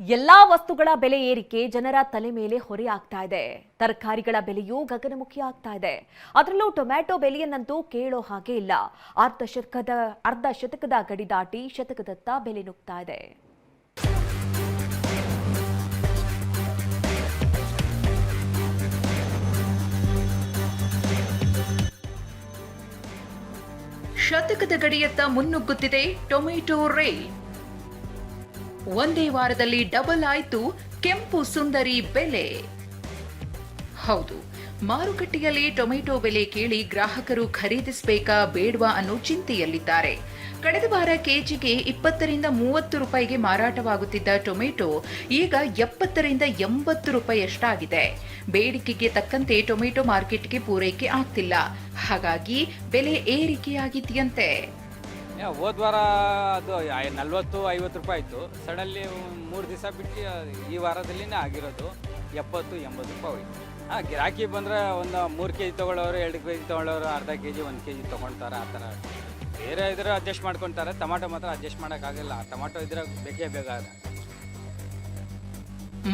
ಎಲ್ಲಾ ವಸ್ತುಗಳ ಬೆಲೆ ಏರಿಕೆ ಜನರ ತಲೆ ಮೇಲೆ ಹೊರೆ ಆಗ್ತಾ ಇದೆ. ತರಕಾರಿಗಳ ಬೆಲೆಯೂ ಗಗನಮುಖಿ ಆಗ್ತಾ ಇದೆ. ಅದರಲ್ಲೂ ಟೊಮ್ಯಾಟೊ ಬೆಲೆಯನ್ನಂತೂ ಕೇಳೋ ಹಾಗೆ ಇಲ್ಲ. ಅರ್ಧ ಶತಕದ ಅರ್ಧ ಶತಕದ ಗಡಿ ದಾಟಿ ಶತಕದತ್ತ ಬೆಲೆ ನುಗ್ತಾ ಇದೆ. ಶತಕದ ಗಡಿಯತ್ತ ಮುನ್ನುಗ್ಗುತ್ತಿದೆ ಟೊಮೆಟೊ ರೇಟ್ ಒಂದೇ ವಾರದಲ್ಲಿ ಡಬಲ್ ಆಯ್ತು ಕೆಂಪು ಸುಂದರಿ ಬೆಲೆ. ಹೌದು, ಮಾರುಕಟ್ಟೆಯಲ್ಲಿ ಟೊಮೆಟೊ ಬೆಲೆ ಕೇಳಿ ಗ್ರಾಹಕರು ಖರೀದಿಸಬೇಕಾ ಬೇಡವಾ ಅನ್ನೋ ಚಿಂತೆಯಲ್ಲಿದ್ದಾರೆ. ಕಳೆದ ವಾರ ಕೆಜಿಗೆ ಇಪ್ಪತ್ತರಿಂದ ಮೂವತ್ತು ರೂಪಾಯಿಗೆ ಮಾರಾಟವಾಗುತ್ತಿದ್ದ ಟೊಮೆಟೊ ಈಗ ಎಪ್ಪತ್ತರಿಂದ ಎಂಬತ್ತು ರೂಪಾಯಿಯಷ್ಟಾಗಿದೆ. ಬೇಡಿಕೆಗೆ ತಕ್ಕಂತೆ ಟೊಮೆಟೊ ಮಾರ್ಕೆಟ್ಗೆ ಪೂರೈಕೆ ಆಗ್ತಿಲ್ಲ. ಹಾಗಾಗಿ ಬೆಲೆ ಏರಿಕೆಯಾಗಿದೆಯಂತೆ. ಯಾ, ಹೋದ್ ವಾರ ಅದು ನಲ್ವತ್ತು ಐವತ್ತು ರೂಪಾಯಿ ಆಯಿತು. ಸಡನ್ಲಿ ಮೂರು ದಿವಸ ಬಿಟ್ಟು ಈ ವಾರದಲ್ಲಿನೇ ಆಗಿರೋದು ಎಪ್ಪತ್ತು ಎಂಬತ್ತು ರೂಪಾಯಿ ಹೋಯ್ತು. ಹಾಂ ಗಿರಾಕಿ ಬಂದರೆ ಒಂದು ಮೂರು ಕೆ ಜಿ ತೊಗೊಳ್ಳೋರು ಎರಡು ಕೆ ಜಿ ತೊಗೊಳ್ಳೋರು ಅರ್ಧ ಕೆ ಜಿ ಒಂದು ಕೆ ಜಿ ತೊಗೊಳ್ತಾರೆ ಆ ಥರ. ಬೇರೆ ಇದ್ರೆ ಅಡ್ಜಸ್ಟ್ ಮಾಡ್ಕೊತಾರೆ ಟೊಮಾಟೊ ಮಾತ್ರ ಅಡ್ಜಸ್ಟ್ ಮಾಡೋಕ್ಕಾಗಲ್ಲ. ಟೊಮಾಟೊ ಇದ್ರೆ ಬೇಕೇ ಬೇಗ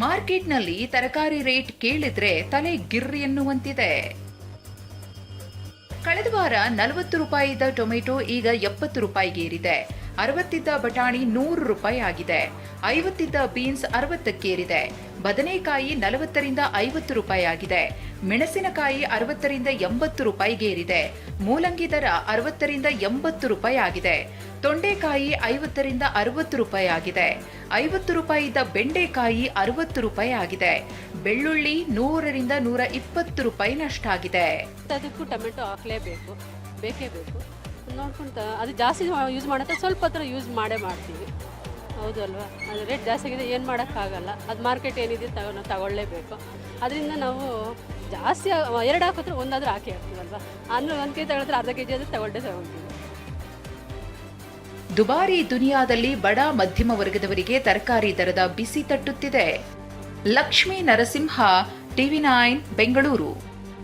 ಮಾರ್ಕೆಟ್ನಲ್ಲಿ ತರಕಾರಿ ರೇಟ್ ಕೇಳಿದ್ರೆ ತಲೆ ಗಿರ್ರಿ ಎನ್ನುವಂತಿದೆ. ಕಳೆದ ವಾರ ನಲವತ್ತು ರೂಪಾಯಿ ಇದ್ದ ಟೊಮೆಟೊ ಈಗ ಎಪ್ಪತ್ತು ರೂಪಾಯಿಗೆ ಏರಿದೆ ಅರವತ್ತಿದ್ದ ಬಟಾಣಿ ನೂರು ರೂಪಾಯಿ ಆಗಿದೆ. ಐವತ್ತಿದ್ದ ಬೀನ್ಸ್ ಅರವತ್ತಕ್ಕೇರಿದೆ. ಬದನೆಕಾಯಿ ನಲವತ್ತರಿಂದ ಐವತ್ತು ರೂಪಾಯಿ ಆಗಿದೆ. ಮೆಣಸಿನಕಾಯಿ ಅರವತ್ತರಿಂದ ಎಂಬತ್ತು ರೂಪಾಯಿಗೆ ಏರಿದೆ ಮೂಲಂಗಿ ದರ ಅರವತ್ತರಿಂದ ಎಂಬತ್ತು ರೂಪಾಯಿ ಆಗಿದೆ. ತೊಂಡೆಕಾಯಿ ಐವತ್ತರಿಂದ ಅರವತ್ತು ರೂಪಾಯಿ ಆಗಿದೆ. ಐವತ್ತು ರೂಪಾಯಿ ಇದ್ದ ಬೆಂಡೆಕಾಯಿ ಅರವತ್ತು ರೂಪಾಯಿ ಆಗಿದೆ. ಬೆಳ್ಳುಳ್ಳಿ ನೂರರಿಂದ ನೂರ ಇಪ್ಪತ್ತು ರೂಪಾಯಿ ನಷ್ಟ ಆಗಿದೆ ಅದಕ್ಕೂ ಟೊಮೆಟೊ ಹಾಕಲೇಬೇಕು ಬೇಕೇ ಬೇಕು. ನೋಡ್ಕೊಂತ ಅದು ಜಾಸ್ತಿ ಯೂಸ್ ಮಾಡುತ್ತೆ ಸ್ವಲ್ಪ ಹತ್ರ ಯೂಸ್ ಮಾಡೇ ಮಾಡ್ತೀವಿ. ಹೌದು ಅಲ್ವಾ? ಅದು ರೇಟ್ ಜಾಸ್ತಿ ಆಗಿದೆ ಏನು ಮಾಡೋಕ್ಕಾಗಲ್ಲ. ಅದು ಮಾರ್ಕೆಟ್ ಏನಿದೆ ತಗೋ ನಾವು ತಗೊಳ್ಳೇಬೇಕು. ಅದರಿಂದ ನಾವು ಜಾಸ್ತಿ ಎರಡು ಹಾಕಿದ್ರೆ ಒಂದಾದ್ರೂ ಹಾಕಿ ಹಾಕ್ತೀವಲ್ವಾ ಅಂದ್ರೆ ಒಂದು ಕೆ ಜಿ ತಗೊಳಿದ್ರೆ ಅರ್ಧ ಕೆ ಜಿ ಆದರೆ ತಗೊಳ್ಳೇ ತಗೊಳ್ತೀವಿ ದುಬಾರಿ ದುನಿಯಾದಲ್ಲಿ ಬಡ ಮಧ್ಯಮ ವರ್ಗದವರಿಗೆ ತರಕಾರಿ ದರದ ಬಿಸಿ ತಟ್ಟುತ್ತಿದೆ. Lakshmi Narasimha TV nine Bengaluru.